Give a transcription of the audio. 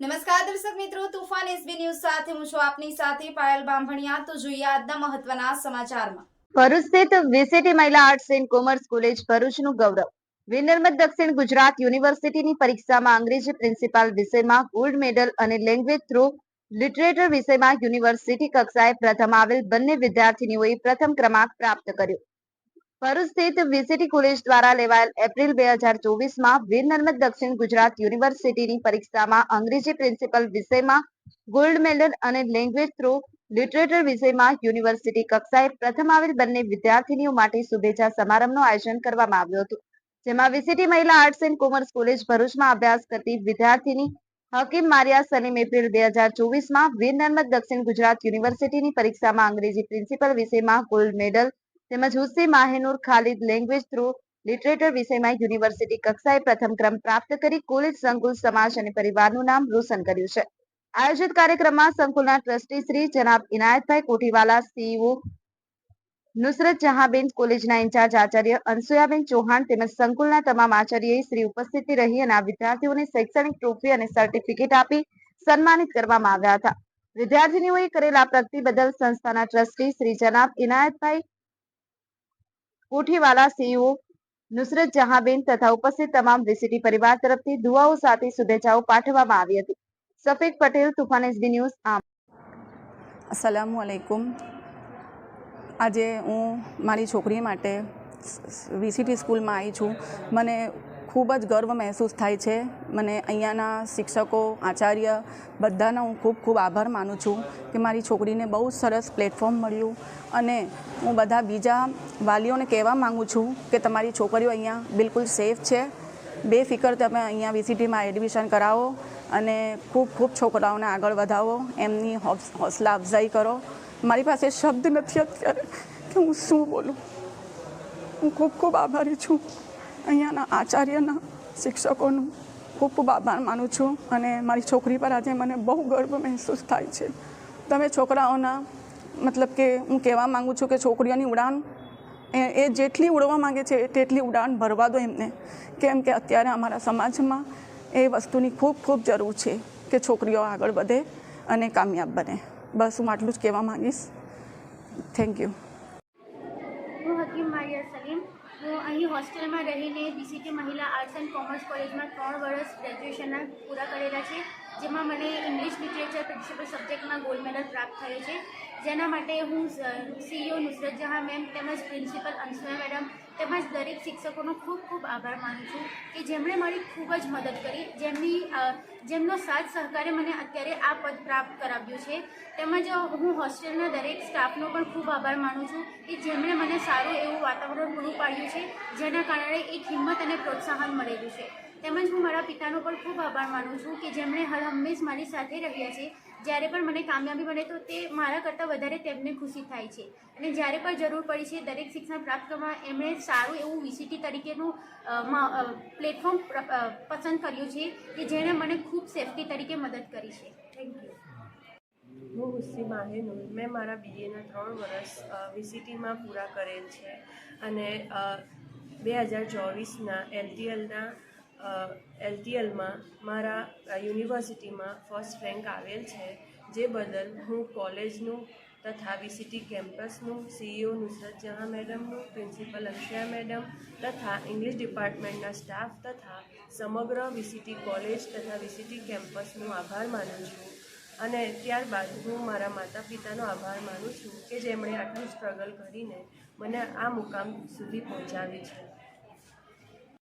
નમસ્કાર દર્શક મિત્રો, તુફાન એસબી ન્યૂઝ સાથે હું છું આપની સાથે પાયલ બાંભણિયા. તો જોઈએ આજના મહત્વના સમાચારમાં. ભરૂચ સ્થિત વીસીટી મહિલા આર્ટ્સ એન્ડ કોમર્સ કોલેજ ભરૂચનું ગૌરવ. વિનર્મદ દક્ષિણ ગુજરાત યુનિવર્સિટીની પરીક્ષામાં અંગ્રેજી પ્રિન્સિપાલ વિષયમાં ગોલ્ડ મેડલ અને લેંગ્વેજ થ્રુ લિટરેચર વિષયમાં યુનિવર્સિટી કક્ષાએ પ્રથમ આવેલ બંને વિદ્યાર્થીનીઓએ પ્રથમ ક્રમાંક પ્રાપ્ત કર્યો. ભરૂચ સ્થિત વીસીટી કોલેજ દ્વારા લેવાયેલ એપ્રિલ બે હજાર ચોવીસમાં વીર નર્મદ દક્ષિણ ગુજરાત યુનિવર્સિટીની પરીક્ષામાં અંગ્રેજી પ્રિન્સિપલ વિષયમાં ગોલ્ડ મેડલ અને લેંગ્વેજ થ્રુ લિટરેચર વિષયમાં યુનિવર્સિટી કક્ષાએ પ્રથમ આવેલ બંને વિદ્યાર્થીનીઓ માટે શુભેચ્છા સમારંભનું આયોજન કરવામાં આવ્યું હતું, જેમાં વીસીટી મહિલા આર્ટ્સ એન્ડ કોમર્સ કોલેજ ભરૂચમાં અભ્યાસ કરતી વિદ્યાર્થીની હકીમ મારિયા સલીમ એપ્રિલ બે હજાર ચોવીસમાં વીર નર્મદ દક્ષિણ ગુજરાત યુનિવર્સિટીની પરીક્ષામાં અંગ્રેજી પ્રિન્સિપલ વિષયમાં ગોલ્ડ મેડલ તેમજ Hussi Mahenur Khalid language through literature વિષયમાં યુનિવર્સિટી કક્ષાએ પ્રથમ ક્રમ પ્રાપ્ત કરી કોલેજ સંકુલ સમાજ અને પરિવારનું નામ રોશન કર્યું છે. આયોજિત કાર્યક્રમમાં સંકુલના ટ્રસ્ટી શ્રી જનાબ ઇનાયતભાઈ કોઠીવાલા સીઈઓ નુસરત જહાંબેન, કોલેજના ઇન્ચાર્જ આચાર્ય અનસુયાબેન ચૌહાણ તેમજ સંકુલના તમામ આચાર્યએ શ્રી ઉપસ્થિત રહી અને આ વિદ્યાર્થીઓને શૈક્ષણિક ટ્રોફી અને સર્ટિફિકેટ આપી સન્માનિત કરવામાં આવ્યા હતા. વિદ્યાર્થીનીઓએ કરેલા પ્રગતિ બદલ સંસ્થાના ટ્રસ્ટી શ્રી જનાબ ઇનાયતભાઈ કોઠીવાલા સીઈઓ નુસરત જહાંબેન તથા ઉપસ્થિત તમામ વીસીટી પરિવાર તરફથી દુઆઓ સાથે શુભેચ્છાઓ પાઠવવામાં આવી હતી. સફેદ પટેલ, તુફાન એસબી ન્યૂઝ, આમ. અસલામુ અલૈકુમ આજે હું મારી છોકરી માટે વીસીટી સ્કૂલમાં આવી છું. મને ખૂબ જ ગર્વ મહેસૂસ થાય છે. મને અહીંયાના શિક્ષકો, આચાર્ય બધાનો હું ખૂબ ખૂબ આભાર માનું છું કે મારી છોકરીને બહુ સરસ પ્લેટફોર્મ મળ્યું અને હું બધા બીજા વાલીઓને કહેવા માગું છું કે તમારી છોકરીઓ અહીંયા બિલકુલ સેફ છે. બેફિકર તમે અહીંયા વીસીટીમાં એડમિશન કરાવો અને ખૂબ ખૂબ છોકરાઓને આગળ વધાવો. એમની હોસ- હોસલા અફઝાઈ કરો. મારી પાસે શબ્દ નથી અત્યારે કે હું શું બોલું. હું ખૂબ ખૂબ આભારી છું. અહીંયાના આચાર્યના શિક્ષકોનું ખૂબ આભાર માનું છું અને મારી છોકરી પર આજે મને બહુ ગર્વ મહેસૂસ થાય છે. તમે છોકરાઓના, મતલબ કે હું કહેવા માગું છું કે છોકરીઓની ઉડાન, એ જેટલી ઉડવા માંગે છે તેટલી ઉડાન ભરવા દો એમને. કેમ કે અત્યારે અમારા સમાજમાં એ વસ્તુની ખૂબ ખૂબ જરૂર છે કે છોકરીઓ આગળ વધે અને કામયાબ બને. બસ હું આટલું જ કહેવા માગીશ. થેન્ક યુ હું હકીમ સલીમ. હું અહીં હોસ્ટેલમાં રહીને બીસીટી મહિલા આર્ટ્સ એન્ડ કોમર્સ કોલેજમાં ત્રણ વર્ષ ગ્રેજ્યુએશનના પૂરા કરેલા છે. જેમાં મને ઇંગ્લિશ લિટરેચર પ્રિન્સિપલ સબ્જેક્ટમાં ગોલ્ડ મેડલ પ્રાપ્ત થયો છે. જેના માટે હું સીઈઓ નુસરત જહાં મેમ તેમજ પ્રિન્સિપલ અંશુયા મેડમ તેમજ દરેક શિક્ષકોનો ખૂબ ખૂબ આભાર માનું છું કે જેમણે મારી ખૂબ જ મદદ કરી. જેમની જેમનો સાથ સહકારે મને અત્યારે આ પદ પ્રાપ્ત કરાવ્યું છે. તેમજ હું હોસ્ટેલના દરેક સ્ટાફનો પણ ખૂબ આભાર માનું છું કે જેમણે મને સારું એવું વાતાવરણ પૂરું પાડ્યું છે, જેના કારણે એક હિંમત અને પ્રોત્સાહન મળેલું છે. તેમજ હું મારા પિતાનો પણ ખૂબ આભાર માનું છું કે જેમણે હર હંમેશ મારી સાથે રહ્યા છે. જ્યારે પણ મને કામયાબી મળે તો તે મારા કરતાં વધારે તેમને ખુશી થાય છે. અને જ્યારે પણ જરૂર પડી છે દરેક શિક્ષણ પ્રાપ્ત કરવા, એમણે સારું એવું વીસીટી તરીકેનું પ્લેટફોર્મ પસંદ કર્યું છે કે જેણે મને ખૂબ સેફટી તરીકે મદદ કરી છે. થેન્ક યુ હું હુસ્સી માહેનુર મેં મારા બીએના ત્રણ વર્ષ વીસીટીમાં પૂરા કરેલ છે. અને બે હજાર ચોવીસના એલટીએલના એલટીએલમાં મારા યુનિવર્સિટીમાં ફર્સ્ટ રેન્ક આવેલ છે, જે બદલ હું કોલેજનું તથા વીસીટી કેમ્પસનું સીઈઓ નુસરત જહાં મેડમનું, પ્રિન્સિપલ અક્ષયા મેડમ તથા ઇંગ્લિશ ડિપાર્ટમેન્ટના સ્ટાફ તથા સમગ્ર વીસીટી કોલેજ તથા વીસીટી કેમ્પસનો આભાર માનું છું. અને ત્યારબાદ હું મારા માતા પિતાનો આભાર માનું છું કે જેમણે આટલું સ્ટ્રગલ કરીને મને આ મુકામ સુધી પહોંચાડી છે.